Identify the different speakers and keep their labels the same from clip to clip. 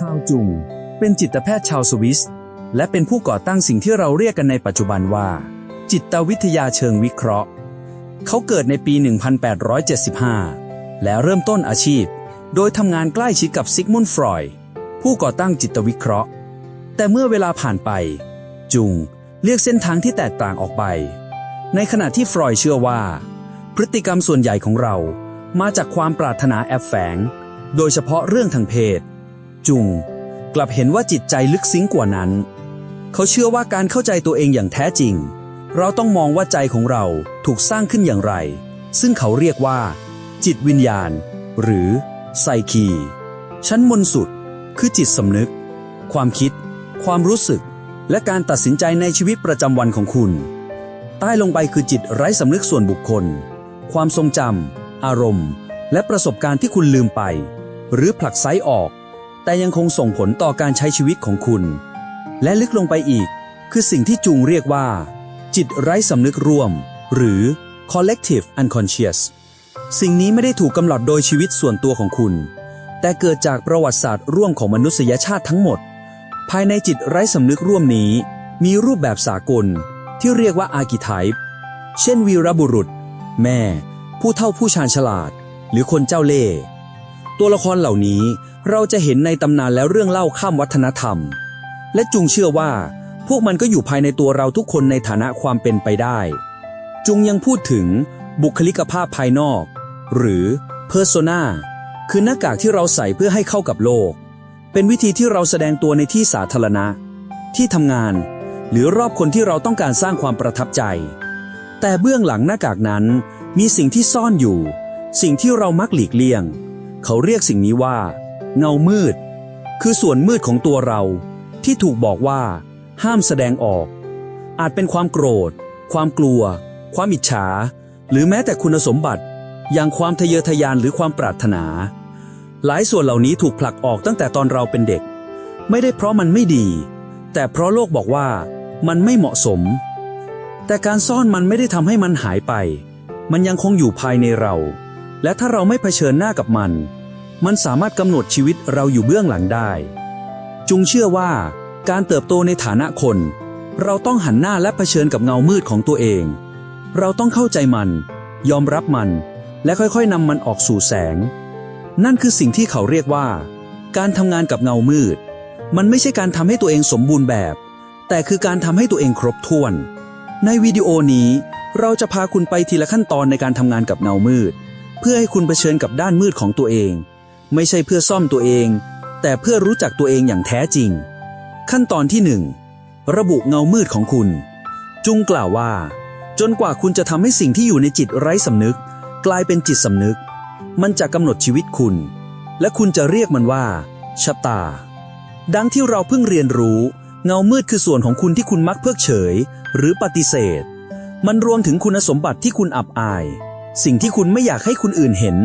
Speaker 1: คาวจุง เป็นจิตแพทย์ชาวสวิส และเป็นผู้ก่อตั้งสิ่งที่เราเรียกกันในปัจจุบันว่า จิตวิทยาเชิงวิเคราะห์ เขาเกิดในปี 1875 และเริ่มต้นอาชีพ โดยทำงานใกล้ชิดกับซิกมุนด์ฟรอย ผู้ก่อตั้งจิตวิเคราะห์ แต่เมื่อเวลาผ่านไป จุงเลือกเส้นทางที่แตกต่างออกไป ในขณะที่ฟรอยเชื่อว่า พฤติกรรมส่วนใหญ่ของเรามาจากความปรารถนาแอบแฝง โดยเฉพาะเรื่องทางเพศ จุง กลับเห็นว่าจิตใจลึกซึ้งกว่านั้น เขาเชื่อว่าการเข้าใจตัวเองอย่างแท้จริง เราต้องมองว่าใจของเราถูกสร้างขึ้นอย่างไร ซึ่งเขาเรียกว่า จิตวิญญาณ หรือไซคี ชั้นบนสุด คือจิตสำนึก ความคิด ความรู้สึก และการตัดสินใจในชีวิตประจำวันของคุณ ใต้ลงไปคือจิตไร้สำนึกส่วนบุคคล ความทรงจำอารมณ์ และประสบการณ์ที่คุณลืมไป หรือผลักไซออก แต่ยังคงส่งผลต่อการใช้ชีวิตของคุณ และลึกลงไปอีก คือสิ่งที่จุงเรียกว่า จิตไร้สำนึกร่วม หรือ collective unconscious สิ่งนี้ไม่ได้ถูกกำหนดโดยชีวิตส่วนตัวของคุณ แต่เกิดจากประวัติศาสตร์ร่วมของมนุษยชาติทั้งหมด ภายในจิตไร้สำนึกร่วมนี้ มีรูปแบบสากลที่เรียกว่าอาร์กิไทป์เช่นวีรบุรุษ แม่ ผู้เฒ่าผู้ชาญฉลาด หรือคนเจ้าเล่ห์ ตัวละครเหล่านี้เราจะเห็นในตำนานและเรื่องเล่าข้ามวัฒนธรรม และจุงเชื่อว่า พวกมันก็อยู่ภายในตัวเราทุกคนในฐานะความเป็นไปได้ จุงยังพูดถึงบุคลิกภาพภายนอก หรือ persona คือหน้ากากที่เราใส่เพื่อให้เข้ากับโลก เป็นวิธีที่เราแสดงตัวในที่สาธารณะ ที่ทำงาน หรือรอบคนที่เราต้องการสร้างความประทับใจ แต่เบื้องหลังหน้ากากนั้นมีสิ่งที่ซ่อนอยู่ สิ่งที่เรามักหลีกเลี่ยง เขาเรียกสิ่งนี้ว่า เงามืด คือส่วนมืดของตัวเรา ที่ถูกบอกว่า ห้ามแสดงออก อาจเป็นความโกรธ ความกลัว ความอิจฉา หรือแม้แต่คุณสมบัติ อย่างความทะเยอทะยานหรือความปรารถนา หลายส่วนเหล่านี้ถูกผลักออกตั้งแต่ตอนเราเป็นเด็ก ไม่ได้เพราะมันไม่ดี แต่เพราะโลกบอกว่า มันไม่เหมาะสม แต่การซ่อนมันไม่ได้ทำให้มันหายไป มันยังคงอยู่ภายในเราและถ้าเราไม่เผชิญหน้ากับมัน มันสามารถกำหนดชีวิตเราอยู่เบื้องหลังได้ จุงเชื่อว่า การเติบโตในฐานะคน เราต้องหันหน้าและเผชิญกับเงามืดของตัวเอง เราต้องเข้าใจมัน ยอมรับมัน และค่อยๆนำมันออกสู่แสง นั่นคือสิ่งที่เขาเรียกว่า การทำงานกับเงามืด มันไม่ใช่การทำให้ตัวเองสมบูรณ์แบบ แต่คือการทำให้ตัวเองครบถ้วน ในวิดีโอนี้ เราจะพาคุณไปทีละขั้นตอนในการทำงานกับเงามืด เพื่อให้คุณเผชิญกับด้านมืดของตัวเอง ไม่ใช่เพื่อซ่อมตัวเอง แต่เพื่อรู้จักตัวเองอย่างแท้จริง ขั้นตอนที่หนึ่งระบุเงามืดของคุณ จุงกล่าวว่า จนกว่าคุณจะทำให้สิ่งที่อยู่ในจิตไร้สำนึก กลายเป็นจิตสำนึก มันจะกำหนดชีวิตคุณ และคุณจะเรียกมันว่าชะตา ดังที่เราเพิ่งเรียนรู้ เงามืดคือส่วนของคุณที่คุณมักเพิกเฉย หรือปฏิเสธ มันรวมถึงคุณสมบัติที่คุณอับอาย สิ่งที่คุณไม่อยากให้คนอื่นเห็น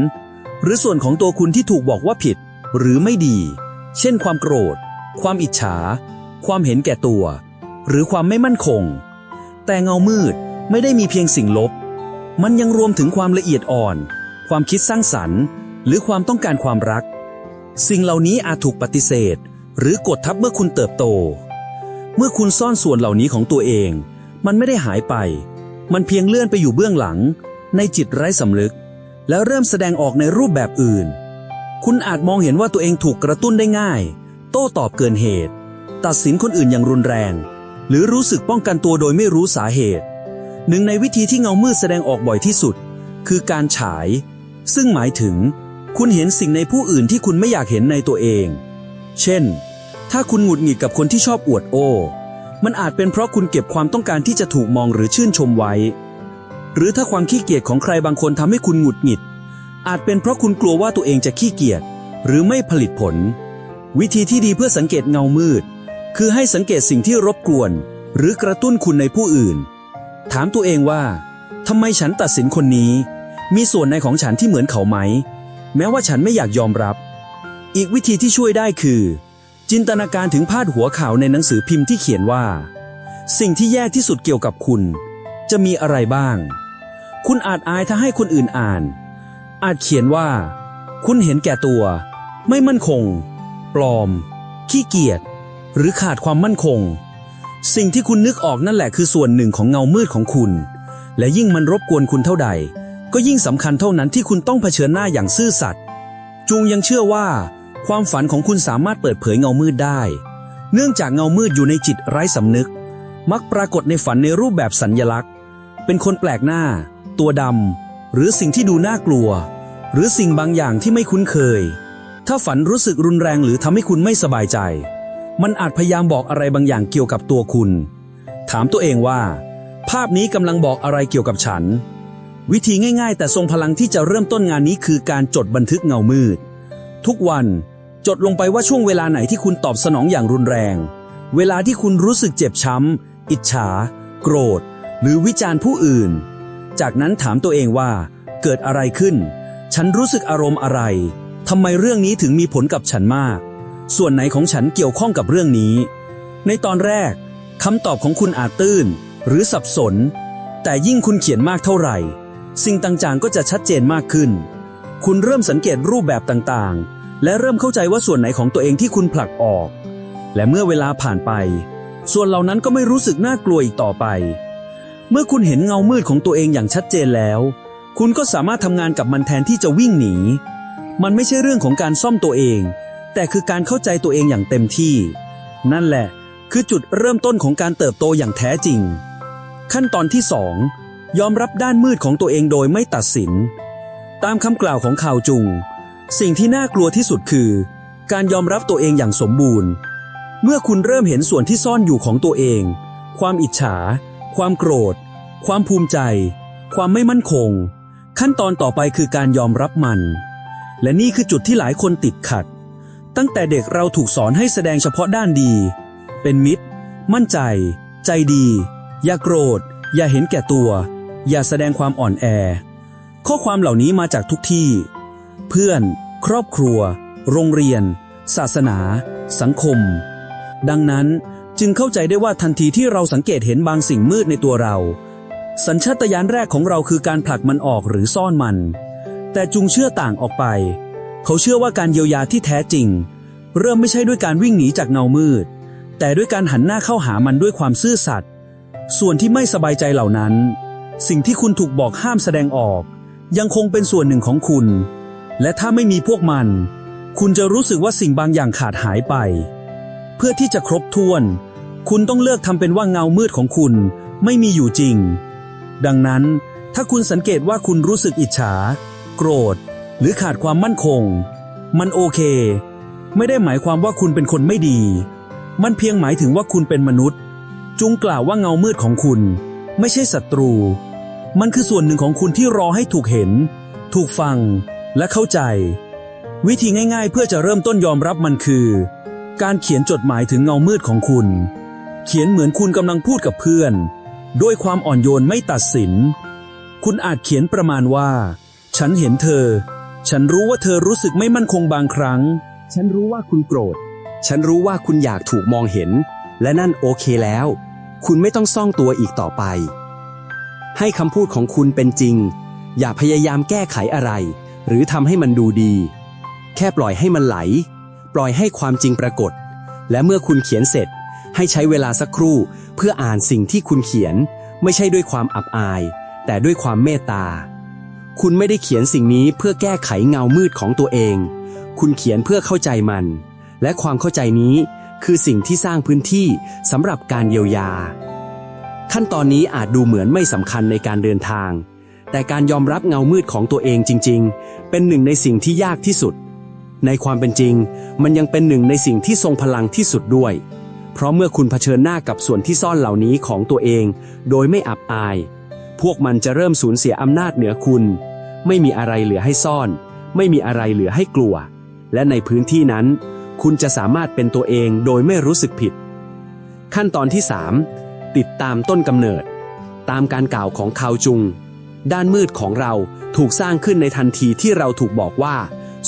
Speaker 1: หรือส่วนของตัวคุณที่ถูกบอกว่าผิด หรือไม่ดี เช่น ความโกรธ ความอิจฉา ความเห็นแก่ตัว หรือความไม่มั่นคง แต่เงามืดไม่ได้มีเพียงสิ่งลบ มันยังรวมถึงความละเอียดอ่อน ความคิดสร้างสรรค์ หรือความต้องการความรัก สิ่งเหล่านี้อาจถูกปฏิเสธ หรือกดทับเมื่อคุณเติบโต เมื่อคุณซ่อนส่วนเหล่านี้ของตัวเอง มันไม่ได้หายไป มันเพียงเลื่อนไปอยู่เบื้องหลัง ในจิตไร้สำนึก แล้วเริ่มแสดงออกในรูปแบบอื่น คุณอาจมองเห็นว่าตัวเองถูกกระตุ้นได้ง่าย โต้ตอบเกินเหตุ ตัดสินคนอื่นอย่างรุนแรง หรือรู้สึกป้องกันตัวโดยไม่รู้สาเหตุ หนึ่งในวิธีที่เงามืดแสดงออกบ่อยที่สุด คือการฉาย ซึ่งหมายถึง คุณเห็นสิ่งในผู้อื่นที่คุณไม่อยากเห็นในตัวเอง เช่น ถ้าคุณหงุดหงิดกับคนที่ชอบอวดโอ้มันอาจเป็นเพราะคุณเก็บความต้องการที่จะถูกมองหรือชื่นชมไว้ หรือถ้าความขี้เกียจของใครบางคนทำให้คุณหงุดหงิด อาจเป็นเพราะคุณกลัวว่าตัวเองจะขี้เกียจหรือไม่ผลิตผล วิธีที่ดีเพื่อสังเกตเงามืด คือให้สังเกตสิ่งที่รบกวน หรือกระตุ้นคุณในผู้อื่น ถามตัวเองว่าทำไมฉันตัดสินคนนี้ มีส่วนในของฉันที่เหมือนเขาไหม แม้ว่าฉันไม่อยากยอมรับ อีกวิธีที่ช่วยได้คือ จินตนาการถึงพาดหัวข่าวในหนังสือพิมพ์ที่เขียนว่า สิ่งที่แย่ที่สุดเกี่ยวกับคุณ จะมีอะไรบ้าง คุณอาจอายถ้าให้คนอื่นอ่าน อาจเขียนว่า คุณเห็นแก่ตัว ไม่มั่นคง ปลอม ขี้เกียจ หรือขาดความมั่นคง สิ่งที่คุณนึกออกนั่นแหละคือส่วนหนึ่งของเงามืดของคุณ และยิ่งมันรบกวนคุณเท่าใด ก็ยิ่งสำคัญเท่านั้นที่คุณต้องเผชิญหน้าอย่างซื่อสัตย์จุงยังเชื่อว่า ความฝันของคุณสามารถเปิดเผยเงามืดได้ เนื่องจากเงามืดอยู่ในจิตไร้สำนึก มักปรากฏในฝันในรูปแบบสัญญลักษณ์ เป็นคนแปลกหน้า ตัวดำหรือสิ่งที่ดูน่ากลัว หรือสิ่งบางอย่างที่ไม่คุ้นเคย ถ้าฝันรู้สึกรุนแรงหรือทำให้คุณไม่สบายใจ มันอาจพยายามบอกอะไรบางอย่างเกี่ยวกับตัวคุณ ถามตัวเองว่า ภาพนี้กำลังบอกอะไรเกี่ยวกับฉัน วิธีง่าย ๆ แต่ทรงพลังที่จะเริ่มต้นงานนี้คือการจดบันทึกเงามืด ทุกวันจดลงไปว่าช่วงเวลาไหนที่คุณตอบสนองอย่างรุนแรง เวลาที่คุณรู้สึกเจ็บช้ำ อิจฉา โกรธ หรือวิจารณ์ผู้อื่น จากนั้นถามตัวเองว่า เกิดอะไรขึ้น ฉันรู้สึกอารมณ์อะไรทำไมเรื่องนี้ถึงมีผลกับฉันมาก ส่วนไหนของฉันเกี่ยวข้องกับเรื่องนี้ ในตอนแรกคำตอบของคุณอาจตื้น หรือสับสน แต่ยิ่งคุณเขียนมากเท่าไหร่ สิ่งต่างๆก็จะชัดเจนมากขึ้น คุณเริ่มสังเกตรูปแบบต่างๆ และเริ่มเข้าใจว่าส่วนไหนของตัวเองที่คุณผลักออก และเมื่อเวลาผ่านไป ส่วนเหล่านั้นก็ไม่รู้สึกน่ากลัวอีกต่อไป เมื่อคุณเห็นเงามืดของตัวเองอย่างชัดเจนแล้ว คุณก็สามารถทำงานกับมันแทนที่จะวิ่งหนี มันไม่ใช่เรื่องของการซ่อมตัวเอง แต่คือการเข้าใจตัวเองอย่างเต็มที่ นั่นแหละ คือจุดเริ่มต้นของการเติบโตอย่างแท้จริง ขั้นตอนที่สองยอมรับด้านมืดของตัวเองโดยไม่ตัดสิน ตามคำกล่าวของข่าวจุง สิ่งที่น่ากลัวที่สุดคือ การยอมรับตัวเองอย่างสมบูรณ์ เมื่อคุณเริ่มเห็นส่วนที่ซ่อนอยู่ของตัวเอง ความอิจฉา ความโกรธ ความภูมิใจ ความไม่มั่นคง ขั้นตอนต่อไปคือการยอมรับมัน และนี่คือจุดที่หลายคนติดขัด ตั้งแต่เด็กเราถูกสอนให้แสดงเฉพาะด้านดี เป็นมิตร มั่นใจ ใจดี อย่าโกรธ อย่าเห็นแก่ตัว อย่าแสดงความอ่อนแอ ข้อความเหล่านี้มาจากทุกที่ เพื่อน ครอบครัว โรงเรียน ศาสนา สังคม ดังนั้น จึงเข้าใจได้ว่าทันทีที่เราสังเกตเห็นบางสิ่งมืดในตัวเรา สัญชาตญาณแรกของเราคือการผลักมันออกหรือซ่อนมัน แต่จุงเชื่อต่างออกไป เขาเชื่อว่าการเยียวยาที่แท้จริง เริ่มไม่ใช่ด้วยการวิ่งหนีจากเงามืด แต่ด้วยการหันหน้าเข้าหามันด้วยความซื่อสัตย์ส่วนที่ไม่สบายใจเหล่านั้น สิ่งที่คุณถูกบอกห้ามแสดงออก ยังคงเป็นส่วนหนึ่งของคุณ และถ้าไม่มีพวกมัน คุณจะรู้สึกว่าสิ่งบางอย่างขาดหายไป เพื่อที่จะครบถ้วน คุณต้องเลือกทำเป็นว่าเงามืดของคุณไม่มีอยู่จริง ดังนั้น ถ้าคุณสังเกตว่าคุณรู้สึกอิจฉา โกรธ หรือขาดความมั่นคง มันโอเค ไม่ได้หมายความว่าคุณเป็นคนไม่ดี มันเพียงหมายถึงว่าคุณเป็นมนุษย์ จุงกล่าวว่าเงามืดของคุณ ไม่ใช่ศัตรู มันคือส่วนหนึ่งของคุณที่รอให้ถูกเห็น ถูกฟังและเข้าใจ วิธีง่ายๆ เพื่อจะเริ่มต้นยอมรับมันคือ การเขียนจดหมายถึงเงามืดของคุณ เขียนเหมือนคุณกำลังพูดกับเพื่อน ด้วยความอ่อนโยนไม่ตัดสิน คุณอาจเขียนประมาณว่า ฉันเห็นเธอ ฉันรู้ว่าเธอรู้สึกไม่มั่นคงบางครั้ง ฉันรู้ว่าคุณโกรธ
Speaker 2: ฉันรู้ว่าคุณอยากถูกมองเห็น และนั่นโอเคแล้ว คุณไม่ต้องซ่องตัวอีกต่อไป ให้คำพูดของคุณเป็นจริง อย่าพยายามแก้ไขอะไร หรือทำให้มันดูดี แค่ปล่อยให้มันไหล ปล่อยให้ความจริงปรากฏ และเมื่อคุณเขียนเสร็จ ให้ใช้เวลาสักครู่เพื่ออ่านสิ่งที่คุณเขียน ไม่ใช่ด้วยความอับอาย แต่ด้วยความเมตตา คุณไม่ได้เขียนสิ่งนี้เพื่อแก้ไขเงามืดของตัวเอง คุณเขียนเพื่อเข้าใจมัน และความเข้าใจนี้คือสิ่งที่สร้างพื้นที่สำหรับการเยียวยา ขั้นตอนนี้อาจดูเหมือนไม่สำคัญในการเดินทาง แต่การยอมรับเงามืดของตัวเองจริง ๆ เป็นหนึ่งในสิ่งที่ยากที่สุด ในความเป็นจริง มันยังเป็นหนึ่งในสิ่งที่ทรงพลังที่สุดด้วย เพราะเมื่อคุณเผชิญหน้ากับส่วนที่ซ่อนเหล่านี้ของตัวเอง โดยไม่อับอาย พวกมันจะเริ่มสูญเสียอำนาจเหนือคุณ ไม่มีอะไรเหลือให้ซ่อน ไม่มีอะไรเหลือให้กลัว และในพื้นที่นั้น คุณจะสามารถเป็นตัวเองโดยไม่รู้สึกผิด ขั้นตอนที่ 3 ติดตามต้นกำเนิด ตามการกล่าวของคาวจุง ด้านมืดของเราถูกสร้างขึ้นในทันทีที่เราถูกบอกว่า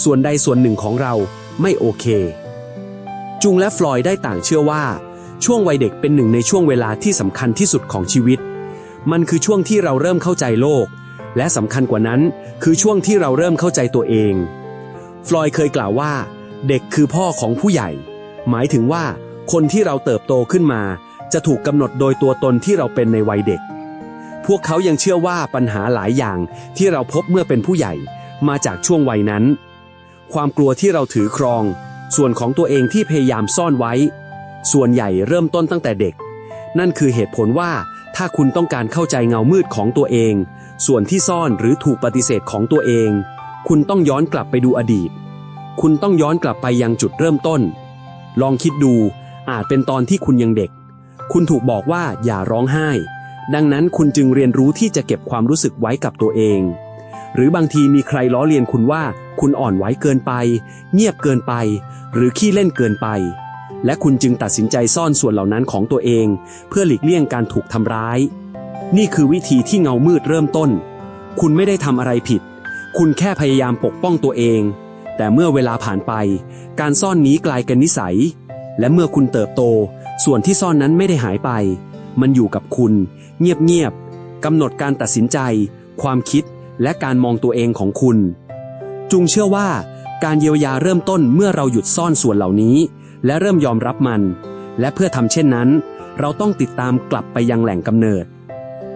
Speaker 2: ส่วนใดส่วนหนึ่งของเราไม่โอเค จุงและฟลอยได้ต่างเชื่อว่า ช่วงวัยเด็กเป็นหนึ่งในช่วงเวลาที่สำคัญที่สุดของชีวิต มันคือช่วงที่เราเริ่มเข้าใจโลก และสำคัญกว่านั้น คือช่วงที่เราเริ่มเข้าใจตัวเอง ฟลอยเคยกล่าวว่า เด็กคือพ่อของผู้ใหญ่ หมายถึงว่า คนที่เราเติบโตขึ้นมา จะถูกกำหนดโดยตัวตนที่เราเป็นในวัยเด็ก พวกเขายังเชื่อว่าปัญหาหลายอย่างที่เราพบเมื่อเป็นผู้ใหญ่ มาจากช่วงวัยนั้น ความกลัวที่เราถือครอง ส่วนของตัวเองที่พยายามซ่อนไว้ ส่วนใหญ่เริ่มต้นตั้งแต่เด็ก นั่นคือเหตุผลว่าถ้าคุณต้องการเข้าใจเงามืดของตัวเอง ส่วนที่ซ่อนหรือถูกปฏิเสธของตัวเอง คุณต้องย้อนกลับไปดูอดีต คุณต้องย้อนกลับไปยังจุดเริ่มต้น ลองคิดดูอาจเป็นตอนที่คุณยังเด็ก คุณถูกบอกว่าอย่าร้องไห้ ดังนั้นคุณจึงเรียนรู้ที่จะเก็บความรู้สึกไว้กับตัวเอง หรือบางทีมีใครล้อเลียนคุณว่า คุณอ่อนไหวเกินไป เงียบเกินไป หรือขี้เล่นเกินไป และคุณจึงตัดสินใจซ่อนส่วนเหล่านั้นของตัวเอง เพื่อหลีกเลี่ยงการถูกทำร้าย นี่คือวิธีที่เงามืดเริ่มต้น คุณไม่ได้ทำอะไรผิด คุณแค่พยายามปกป้องตัวเอง แต่เมื่อเวลาผ่านไป การซ่อนนี้กลายเป็นนิสัย และเมื่อคุณเติบโต ส่วนที่ซ่อนนั้นไม่ได้หายไป มันอยู่กับคุณ เงียบๆกำหนดการตัดสินใจ ความคิด และการมองตัวเองของคุณ จุงเชื่อว่า การเยียวยาเริ่มต้นเมื่อเราหยุดซ่อนส่วนเหล่านี้ และเริ่มยอมรับมัน และเพื่อทำเช่นนั้น เราต้องติดตามกลับไปยังแหล่งกำเนิด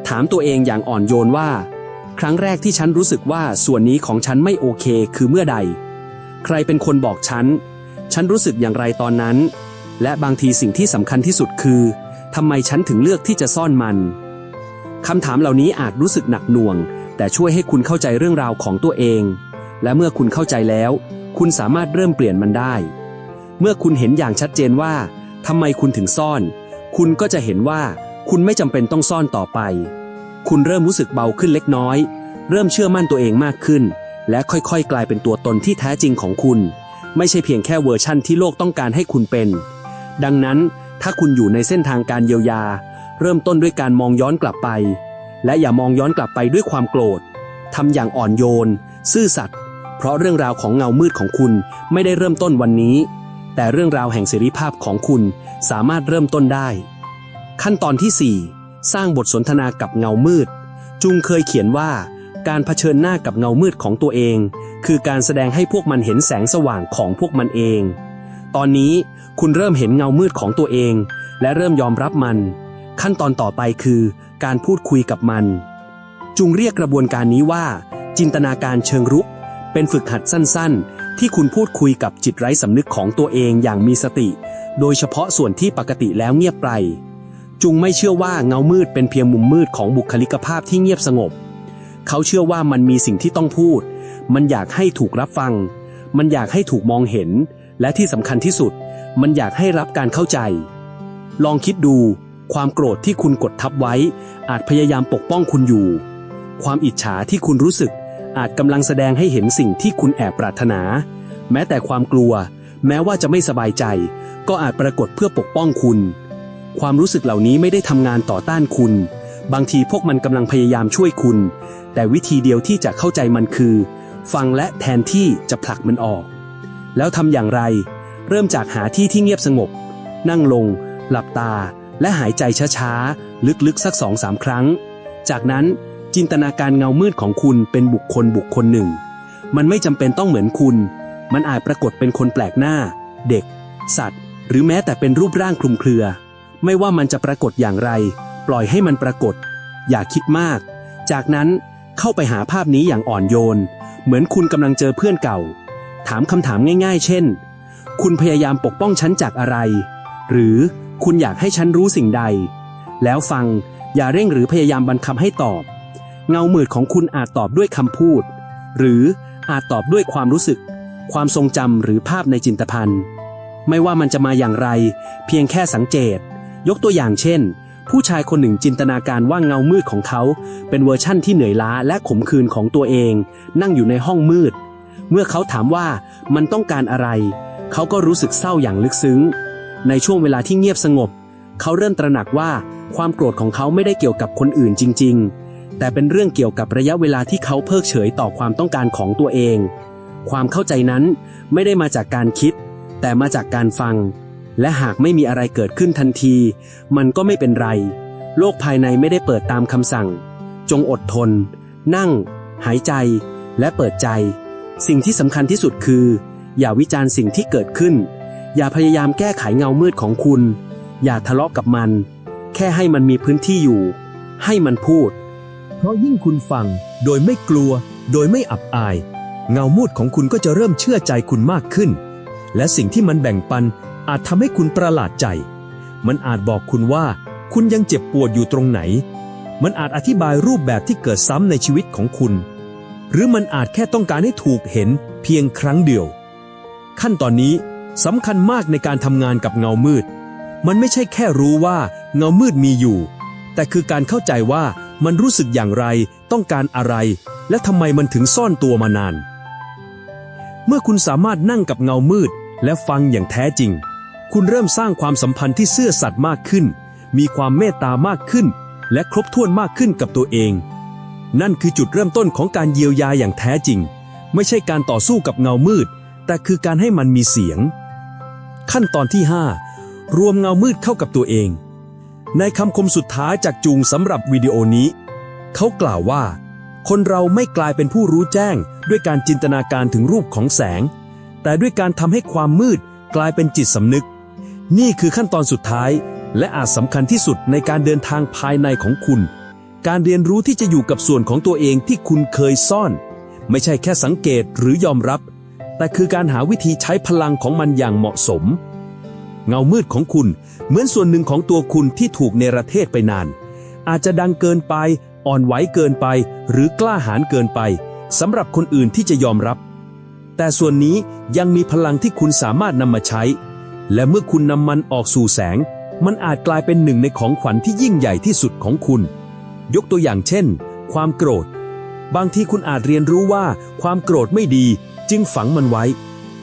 Speaker 2: ถามตัวเองอย่างอ่อนโยนว่า ครั้งแรกที่ฉันรู้สึกว่าส่วนนี้ของฉันไม่โอเค คือเมื่อใด ใครเป็นคนบอกฉัน ฉันรู้สึกอย่างไรตอนนั้น และบางทีสิ่งที่สำคัญที่สุดคือทำไมฉันถึงเลือกที่จะซ่อนมันคำถามเหล่านี้อาจรู้สึกหนักหน่วง แต่ช่วยให้คุณเข้าใจเรื่องราวของตัวเอง และเมื่อคุณเข้าใจแล้ว คุณสามารถเริ่มเปลี่ยนมันได้ เมื่อคุณเห็นอย่างชัดเจนว่าทำไมคุณถึงซ่อน คุณก็จะเห็นว่าคุณไม่จำเป็นต้องซ่อนต่อไป คุณเริ่มรู้สึกเบาขึ้นเล็กน้อย เริ่มเชื่อมั่นตัวเองมากขึ้น และค่อยๆ กลายเป็นตัวตนที่แท้จริงของคุณ ไม่ใช่เพียงแค่เวอร์ชั่นที่โลกต้องการให้คุณเป็น ดังนั้นถ้าคุณอยู่ในเส้นทางการเยียวยา เริ่มต้นด้วยการมองย้อนกลับไป และอย่ามองย้อนกลับไปด้วยความโกรธทำอย่างอ่อนโยน ซื่อสัตย์เพราะเรื่องราวของเงามืดของคุณไม่ได้เริ่มต้นวันนี้ แต่เรื่องราวแห่งเสรีภาพของคุณสามารถเริ่มต้นได้ ขั้นตอนที่ 4 สร้างบทสนทนากับเงามืด จุงเคยเขียนว่า การเผชิญหน้ากับเงามืดของตัวเอง คือการแสดงให้พวกมันเห็นแสงสว่างของพวกมันเอง ตอนนี้คุณเริ่มเห็นเงามืดของตัวเอง และเริ่มยอมรับมัน ขั้นตอนต่อไปคือ การพูดคุยกับมัน จุงเรียกกระบวนการนี้ว่า จินตนาการเชิงรุก เป็นฝึกหัดสั้นๆ ที่คุณพูดคุยกับจิตไร้สำนึกของตัวเองอย่างมีสติ โดยเฉพาะส่วนที่ปกติแล้วเงียบไป จุงไม่เชื่อว่าเงามืดเป็นเพียงมุมมืดของบุคลิกภาพที่เงียบสงบ เขาเชื่อว่ามันมีสิ่งที่ต้องพูด มันอยากให้ถูกรับฟัง มันอยากให้ถูกมองเห็น และที่สำคัญที่สุด มันอยากให้รับการเข้าใจ ลองคิดดู ความโกรธที่คุณกดทับไว้ อาจพยายามปกป้องคุณอยู่ ความอิจฉาที่คุณรู้สึก อาจกำลังแสดงให้เห็นสิ่งที่คุณแอบปรารถนา แม้แต่ความกลัว แม้ว่าจะไม่สบายใจ ก็อาจปรากฏเพื่อปกป้องคุณ ความรู้สึกเหล่านี้ไม่ได้ทำงานต่อต้านคุณ บางทีพวกมันกำลังพยายามช่วยคุณ แต่วิธีเดียวที่จะเข้าใจมันคือ ฟังและแทนที่จะผลักมันออก แล้วทำอย่างไร เริ่มจากหาที่ที่เงียบสงบ นั่งลง หลับตา และหายใจช้าๆ ลึกๆ สักสองสามครั้ง จากนั้นจินตนาการเงามืดของคุณเป็นบุคคลบุคคลหนึ่ง มันไม่จำเป็นต้องเหมือนคุณ มันอาจปรากฏเป็นคนแปลกหน้า เด็ก สัตว์ หรือแม้แต่เป็นรูปร่างคลุมเครือ ไม่ว่ามันจะปรากฏอย่างไร ปล่อยให้มันปรากฏ อย่าคิดมาก จากนั้นเข้าไปหาภาพนี้อย่างอ่อนโยน เหมือนคุณกำลังเจอเพื่อนเก่า ถามคำถามง่าย ๆ เช่น คุณพยายามปกป้องฉันจากอะไร หรือ คุณอยากให้ฉันรู้สิ่งใด แล้วฟังอย่าเร่งหรือพยายามบังคับให้ตอบ เงามืดของคุณอาจตอบด้วยคำพูด หรืออาจตอบด้วยความรู้สึก ความทรงจำหรือภาพในจินตพันธ์ไม่ว่ามันจะมาอย่างไร เพียงแค่สังเกต ยกตัวอย่างเช่น ผู้ชายคนหนึ่งจินตนาการว่าเงามืดของเขา เป็นเวอร์ชั่นที่เหนื่อยล้าและขมขื่นของตัวเอง นั่งอยู่ในห้องมืด เมื่อเขาถามว่ามันต้องการอะไร เขาก็รู้สึกเศร้าอย่างลึกซึ้ง ในช่วงเวลาที่เงียบสงบ เขาเริ่มตระหนักว่าความโกรธของเขาไม่ได้เกี่ยวกับคนอื่นจริง ๆ แต่เป็นเรื่องเกี่ยวกับระยะเวลาที่เขาเพิกเฉยต่อความต้องการของตัวเอง ความเข้าใจนั้นไม่ได้มาจากการคิด แต่มาจากการฟัง และหากไม่มีอะไรเกิดขึ้นทันที มันก็ไม่เป็นไร โลกภายในไม่ได้เปิดตามคำสั่ง จงอดทน นั่ง หายใจ และเปิดใจ สิ่งที่สำคัญที่สุดคือ อย่าวิจารณ์สิ่งที่เกิดขึ้น อย่าพยายามแก้ไขเงามืดของคุณ อย่าทะเลาะกับมัน แค่ให้มันมีพื้นที่อยู่ ให้มันพูด
Speaker 1: เพราะยิ่งคุณฟัง โดยไม่กลัว โดยไม่อับอาย เงามืดของคุณก็จะเริ่มเชื่อใจคุณมากขึ้น และสิ่งที่มันแบ่งปันอาจทำให้คุณประหลาดใจ มันอาจบอกคุณว่า คุณยังเจ็บปวดอยู่ตรงไหน มันอาจอธิบายรูปแบบที่เกิดซ้ำในชีวิตของคุณ หรือมันอาจแค่ต้องการให้ถูกเห็นเพียงครั้งเดียว ขั้นตอนนี้ สำคัญมากในการทำงานกับเงามืด มันไม่ใช่แค่รู้ว่าเงามืดมีอยู่ แต่คือการเข้าใจว่ามันรู้สึกอย่างไร ต้องการอะไร และทำไมมันถึงซ่อนตัวมานาน เมื่อคุณสามารถนั่งกับเงามืด และฟังอย่างแท้จริง คุณเริ่มสร้างความสัมพันธ์ที่ซื่อสัตย์มากขึ้น มีความเมตตามากขึ้น และครบถ้วนมากขึ้นกับตัวเอง นั่นคือจุดเริ่มต้นของการเยียวยาอย่างแท้จริง ไม่ใช่การต่อสู้กับเงามืด แต่คือการให้มันมีเสียง ขั้นตอนที่ 5 รวมเงามืดเข้ากับตัวเอง ในคำคมสุดท้ายจากจูงสำหรับวิดีโอนี้ เขากล่าวว่า คนเราไม่กลายเป็นผู้รู้แจ้ง ด้วยการจินตนาการถึงรูปของแสง แต่ด้วยการทำให้ความมืดกลายเป็นจิตสำนึก นี่คือขั้นตอนสุดท้าย และอาจสำคัญที่สุดในการเดินทางภายในของคุณ การเรียนรู้ที่จะอยู่กับส่วนของตัวเองที่คุณเคยซ่อน ไม่ใช่แค่สังเกตหรือยอมรับ แต่คือการหาวิธีใช้พลังของมันอย่างเหมาะสม เงามืดของคุณเหมือนส่วนหนึ่งของตัวคุณที่ถูกเนรเทศไปนาน อาจจะดังเกินไป อ่อนไหวเกินไป หรือกล้าหาญเกินไปสำหรับคนอื่นที่จะยอมรับ แต่ส่วนนี้ยังมีพลังที่คุณสามารถนำมาใช้ และเมื่อคุณนำมันออกสู่แสง มันอาจกลายเป็นหนึ่งในของขวัญที่ยิ่งใหญ่ที่สุดของคุณ ยกตัวอย่างเช่น ความโกรธ บางทีคุณอาจเรียนรู้ว่าความโกรธไม่ดี จึงฝังมันไว้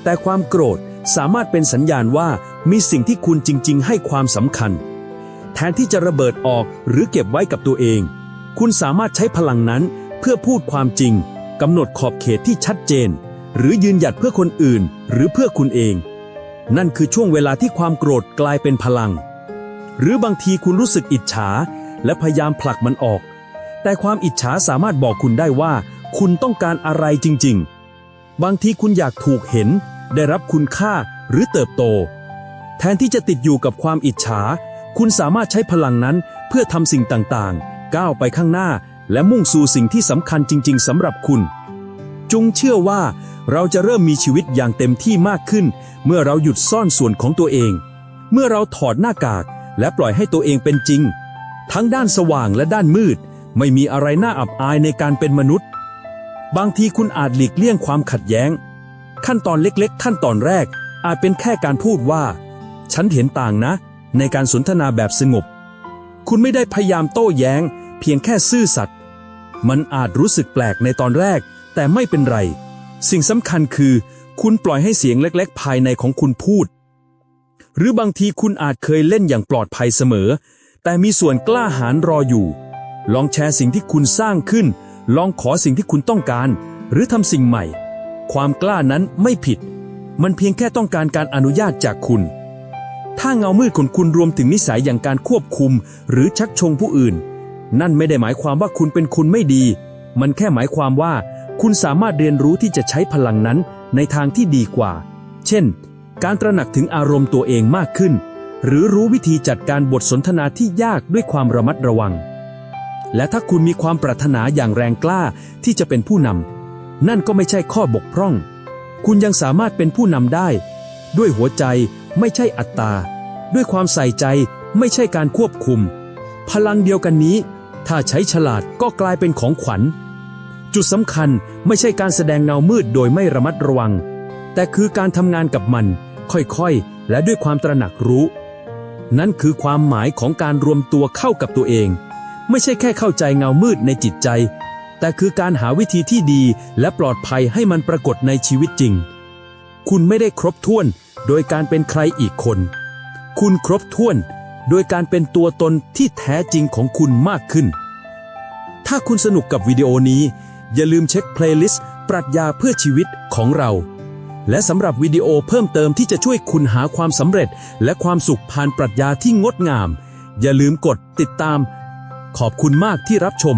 Speaker 1: แต่ความโกรธสามารถเป็นสัญญาณว่ามีสิ่งที่คุณจริง ๆ ให้ความสำคัญ แทนที่จะระเบิดออกหรือเก็บไว้กับตัวเอง คุณสามารถใช้พลังนั้นเพื่อพูดความจริงกำหนดขอบเขตที่ชัดเจน หรือยืนหยัดเพื่อคนอื่น หรือเพื่อคุณเอง นั่นคือช่วงเวลาที่ความโกรธกลายเป็นพลัง หรือบางทีคุณรู้สึกอิจฉา และพยายามผลักมันออก แต่ความอิจฉาสามารถบอกคุณได้ว่า คุณต้องการอะไรจริง ๆ บางทีคุณอยากถูกเห็น ได้รับคุณค่าหรือเติบโต แทนที่จะติดอยู่กับความอิจฉา คุณสามารถใช้พลังนั้นเพื่อทำสิ่งต่างๆ ก้าวไปข้างหน้า และมุ่งสู่สิ่งที่สำคัญจริง ๆสำหรับคุณ จงเชื่อว่าเราจะเริ่มมีชีวิตอย่างเต็มที่มากขึ้น เมื่อเราหยุดซ่อนส่วนของตัวเอง เมื่อเราถอดหน้ากากและปล่อยให้ตัวเองเป็นจริง ทั้งด้านสว่างและด้านมืด ไม่มีอะไรน่าอับอายในการเป็นมนุษย์ บางทีคุณอาจหลีกเลี่ยงความขัดแย้ง ขั้นตอนเล็กๆ ขั้นตอนแรกอาจเป็นแค่การพูดว่า ฉันเห็นต่างนะ ในการสนทนาแบบสงบ คุณไม่ได้พยายามโต้แย้ง เพียงแค่ซื่อสัตย์มันอาจรู้สึกแปลกในตอนแรก แต่ไม่เป็นไร สิ่งสำคัญคือ คุณปล่อยให้เสียงเล็กๆ ภายในของคุณพูด หรือบางทีคุณอาจเคยเล่นอย่างปลอดภัยเสมอ แต่มีส่วนกล้าหาญรออยู่ ลองแชร์สิ่งที่คุณสร้างขึ้น ลองขอสิ่งที่คุณต้องการ หรือทำสิ่งใหม่ ความกล้านั้นไม่ผิด มันเพียงแค่ต้องการการอนุญาตจากคุณ ถ้าเงามืดของคุณรวมถึงนิสัยอย่างการควบคุม หรือชักชงผู้อื่น นั่นไม่ได้หมายความว่าคุณเป็นคนไม่ดี มันแค่หมายความว่า คุณสามารถเรียนรู้ที่จะใช้พลังนั้นในทางที่ดีกว่า เช่น การตระหนักถึงอารมณ์ตัวเองมากขึ้น หรือรู้วิธีจัดการบทสนทนาที่ยากด้วยความระมัดระวัง และถ้าคุณมีความปรารถนาอย่างแรงกล้าที่จะเป็นผู้นำนั่นก็ไม่ใช่ข้อบกพร่อง คุณยังสามารถเป็นผู้นำได้ ด้วยหัวใจไม่ใช่อัตตา ด้วยความใส่ใจไม่ใช่การควบคุม พลังเดียวกันนี้ ถ้าใช้ฉลาดก็กลายเป็นของขวัญ จุดสำคัญไม่ใช่การแสดงเงามืดโดยไม่ระมัดระวัง แต่คือการทำงานกับมัน ค่อยๆ และด้วยความตระหนักรู้ นั่นคือความหมายของการรวมตัวเข้ากับตัวเอง ไม่ใช่แค่เข้าใจเงามืดในจิตใจ แต่คือการหาวิธีที่ดีและปลอดภัยให้มันปรากฏในชีวิตจริง คุณไม่ได้ครบถ้วนโดยการเป็นใครอีกคน คุณครบถ้วนโดยการเป็นตัวตนที่แท้จริงของคุณมากขึ้น ถ้าคุณสนุกกับวิดีโอนี้ อย่าลืมเช็คเพลย์ลิสต์ปรัชญาเพื่อชีวิตของเรา และสำหรับวิดีโอเพิ่มเติมที่จะช่วยคุณหาความสำเร็จ และความสุขผ่านปรัชญาที่งดงาม อย่าลืมกดติดตาม ขอบคุณมากที่รับชม